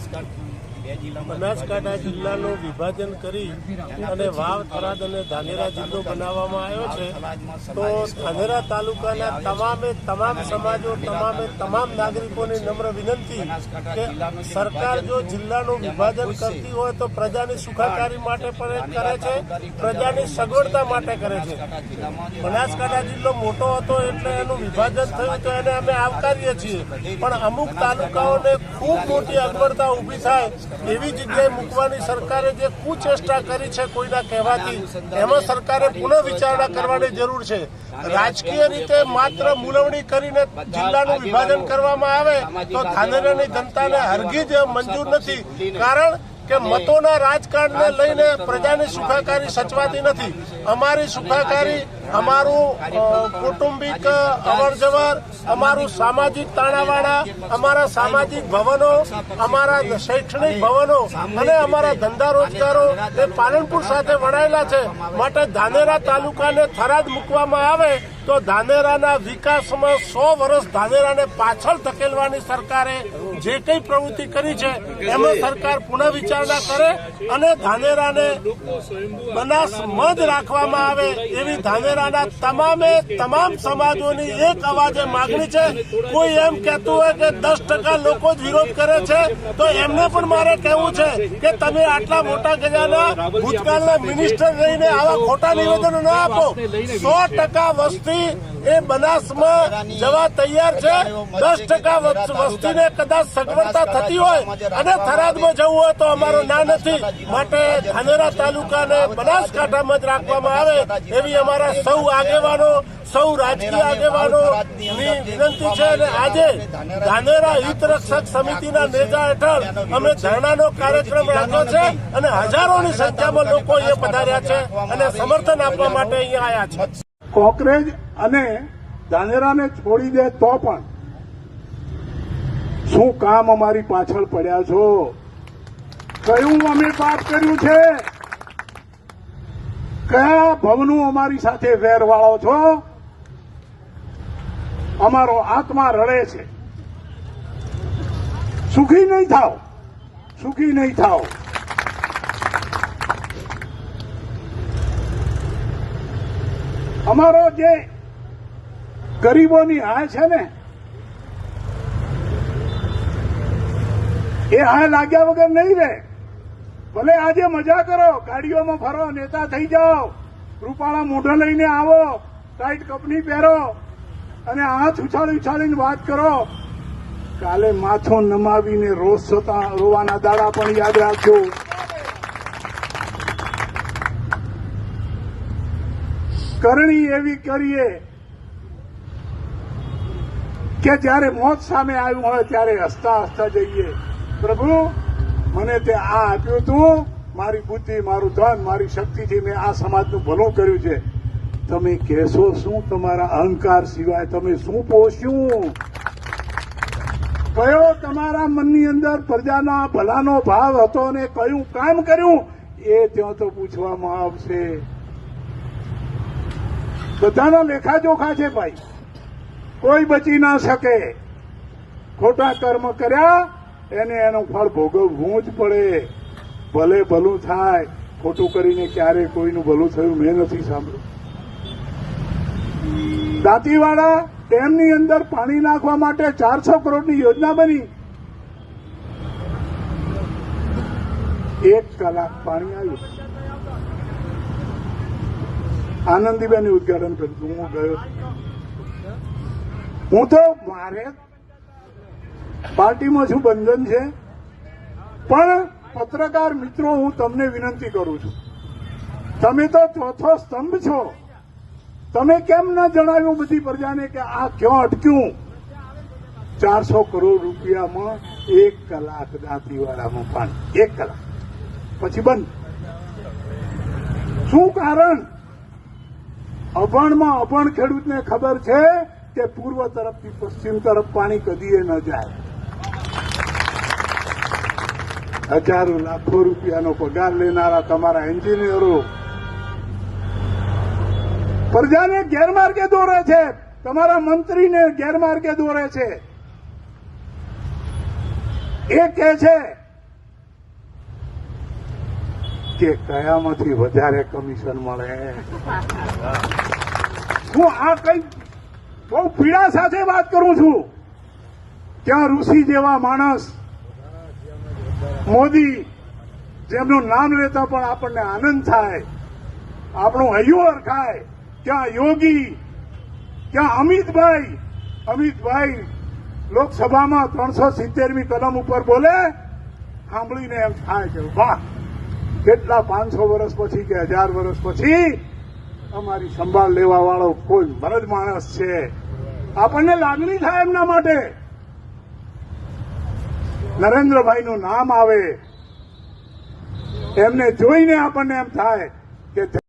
Oscar. Banaskantha જિલ્લાનું વિભાજન કરી અને વાવ થરાદ અને ધાનેરા જિલ્લો બનાવવામાં આવ્યો છે તો ધાનેરા તાલુકાના તમામે તમામ સમાજો તમામે તમામ નાગરિકોની નમ્ર વિનંતી કે સરકાર જો જિલ્લાનું વિભાજન કરતી હોય તો પ્રજાની સુખાકારી માટે પણ કરે છે પ્રજાની સગવડતા માટે કરે છે. બનાસકાંઠા જિલ્લો મોટો હતો એટલે એનું વિભાજન થયું તો એને અમે આવકારીએ છીએ. પણ અમુક તાલુકાઓને ખૂબ મોટી અગવડતા ઊભી થાય એવી જગ્યાએ મૂકવાની સરકારે જે કુચેષ્ટા કરી છે કોઈના કહેવાથી, એમાં સરકારે પુનઃ વિચારણા કરવાની જરૂર છે. રાજકીય રીતે માત્ર મુલવણી કરીને જિલ્લાનું વિભાજન કરવામાં આવે તો ધાનેરાની જનતાને હરગીજ મંજૂર નથી. કારણ કે મતોના રાજકારણને લઈને પ્રજાની સુખાકારી સચવાતી નથી. અમારી સુખાકારી અમારું કુટુંબિક અવરજવર જવર અમારું સામાજિક તાણાવાળા અમારા સામાજિક ભવનો અમારા શૈક્ષણિક ભવનો અને અમારા ધંધા રોજગારો એ પાલનપુર સાથે વણાયેલા છે. માટે ધાનેરા તાલુકાને થરાદ મૂકવામાં આવે તો ધાનેરાના વિકાસમાં સો વર્ષ ધાનેરાને પાછળ ધકેલવાની સરકારે જે કંઈ પ્રવૃત્તિ કરી છે, એમાં સરકાર પુનઃ વિચારણા કરે અને ધાનેરાને બનાસમદ રાખવામાં આવે એવી ધાનેરાના તમામે તમામ સમાજોની એક અવાજે માગણી છે. કોઈ એમ કહેતું હોય કે દસ ટકા લોકો જ વિરોધ કરે છે, તો એમને પણ મારે કહેવું છે કે તમે આટલા મોટા ગજાના ભૂતકાળના મિનિસ્ટર રહીને આવા ખોટા નિવેદનો ના આપો. સો ટકા વસ્તી એ બનાસમાં જવા તૈયાર છે. દસ ટકા વસ્તીને કદાચ સગવડતા થતી હોય અને થરાદમાં જવું હોય તો અમારો ના નથી. માટે ધાનેરા તાલુકાને બનાસકાંઠામાં જ રાખવામાં આવે એવી અમારા સૌ આગેવાનો, સૌ રાજકીય આગેવાનો વિનંતી છે. અને આજે ધાનેરા હિત રક્ષક સમિતિના નેજા હેઠળ અમે ધરણાનો કાર્યક્રમ રાખ્યો છે અને હજારોની સંખ્યામાં લોકો અહીંયા પધાર્યા છે અને સમર્થન આપવા માટે અહીંયા આવ્યા છે. કોકરેજ અને ધાનેરાને છોડી દે તો પણ. શું કામ અમારી પાછળ પડ્યા છો? કયું અમે પાપ કર્યું છે? કયા ભવનું અમારી સાથે વેરવાળો છો? અમારો આત્મા રડે છે. સુખી નહીં થાવ સુખી નહીં થાવ અમારો જે ગરીબોની હાય છે ને, એ હાય લાગ્યા વગર નહીં રહે. ભલે આજે મજા કરો, ગાડીઓમાં ફરો, નેતા થઈ જાઓ, રૂપાળા મોઢા લઈને આવો ટાઈટ કપની પહેરો, અને હાથ ઉછાળી ઉછાળીને વાત કરો. કાલે માથો નમાવીને રોજ થતા રોવાના દાડા પણ યાદ રાખજો. કરણી એવી કરીએ કે જ્યારે મોત સામે આવ્યું હોય ત્યારે હસતા હસતા જઈએ. પ્રભુ, મને તે આ આપ્યું તું. મારી બુદ્ધિ, મારું ધન, મારી શક્તિથી મેં આ સમાજનું ભલું કર્યું છે. તમે કહેશો શું તમારા અહંકાર સિવાય તમે શું પોષ્યું? કયો તમારા મનની અંદર પ્રજાના ભલાનો ભાવ હતો અને કયું કામ કર્યું? એ ત્યાં તો પૂછવામાં આવશે. બધાના લેખાજોખા છે ભાઈ. કોઈ બચી ના શકે. ખોટા કર્મ કર્યા, એને એનું ફળ ભોગવવું જ પડે. ભલે ભલું થાય, ખોટું કરીને ક્યારે કોઈનું ભલું થયું મેં નથી સાંભળ્યું. દાંતીવાડા ડેમની અંદર પાણી નાખવા માટે ચારસો કરોડની યોજના બની. એક કલાક પાણી આવ્યું. આનંદીબેન ઉદઘાટન કર્યું હું ગયો હું તો મારે પાર્ટીમાં શું બંધન છે. પણ પત્રકાર મિત્રો, હું તમને વિનંતી કરું છું. તમે તો ચોથો સ્તંભ છો. તમે કેમ ન જણાવ્યું બધી પ્રજાને કે આ ક્યાં અટક્યું? ચારસો કરોડ રૂપિયામાં એક કલાક દાંતીવાડામાં પાણી એક કલાક. પછી બંધ. શું કારણ? અભણમાં અભણ ખેડૂતને ખબર છે કે પૂર્વ તરફથી પશ્ચિમ તરફ પાણી કદીએ ન જાય. હજારો લાખો રૂપિયાનો પગાર લેનારા તમારા એન્જિનિયરો. પ્રજાને ગેરમાર્ગે દોરે છે. તમારા મંત્રીને ગેરમાર્ગે દોરે છે. એ કહે છે કે કયામાંથી વધારે કમિશન મળે? હું આ કઈ બહુ પીડા સાથે વાત કરું છું. ત્યાં ઋષિ જેવા માણસ, મોદી, જેમનું નામ લેતા પણ આપણને આનંદ થાય, આપણું હૈયું ખાય ક્યાં યોગી ક્યાં અમિતભાઈ અમિતભાઈ લોકસભામાં ત્રણસો સિત્તેરમી કલમ ઉપર બોલે, સાંભળીને એમ થાય કે વાહ, કેટલા પાંચસો વર્ષ પછી કે હજાર વર્ષ પછી અમારી સંભાળ લેવા વાળો કોઈ મરદ માણસ છે. આપણને લાગણી થાય એમના માટે. નરેન્દ્રભાઈનું નામ આવે. એમને જોઈને આપણને એમ થાય કે